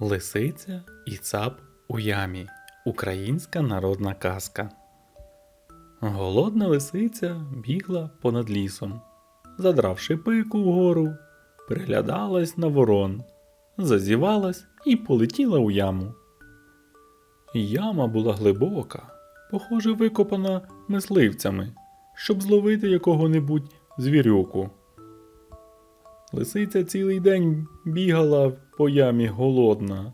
Лисиця і цап у ямі. Українська народна казка. Голодна лисиця бігла понад лісом, задравши пику вгору, приглядалась на ворон, зазівалась і полетіла у яму. Яма була глибока, похоже, викопана мисливцями, щоб зловити якого-небудь звірюку. Лисиця цілий день бігала по ямі голодна,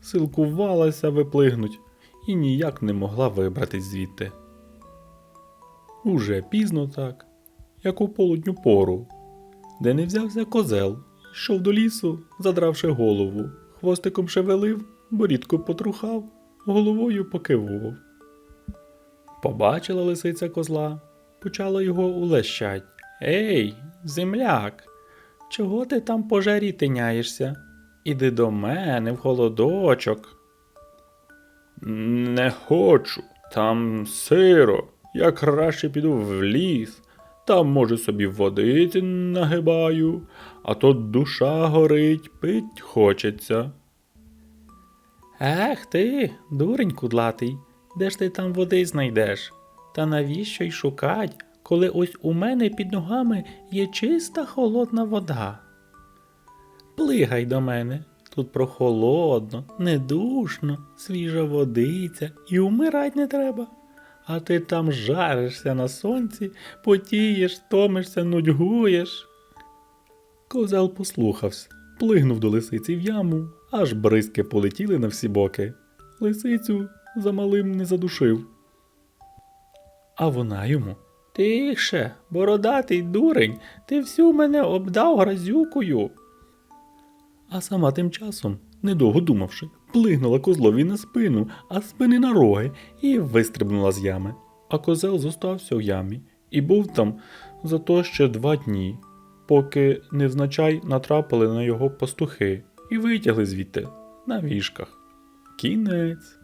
силкувалася виплигнуть і ніяк не могла вибратись звідти. Уже пізно так, як у полудню пору, де не взявся козел, йшов до лісу, задравши голову, хвостиком шевелив, борідку потрухав, головою покивував. Побачила лисиця козла, почала його улещать. Ей, земляк, чого ти там по жарі тиняєшся? Іди до мене в холодочок. Не хочу, там сиро. Я краще піду в ліс, там, може, собі водиці нагибаю, а то душа горить, пить хочеться. Ех ти, дурень кудлатий, де ж ти там води знайдеш? Та навіщо й шукать, коли ось у мене під ногами є чиста холодна вода? Плигай до мене, тут прохолодно, недушно, свіжа водиця, і умирать не треба. А ти там жаришся на сонці, потієш, томишся, нудьгуєш. Козел послухався, плигнув до лисиці в яму, аж бризки полетіли на всі боки. Лисицю замалим не задушив. А вона йому. Тише, бородатий дурень, ти всю мене обдав грязюкою. А сама тим часом, недовго думавши, плигнула козлові на спину, а спини на роги і вистрибнула з ями. А козел зостався в ямі і був там зато ще два дні, поки невзначай натрапили на його пастухи і витягли звідти на віжках. Кінець.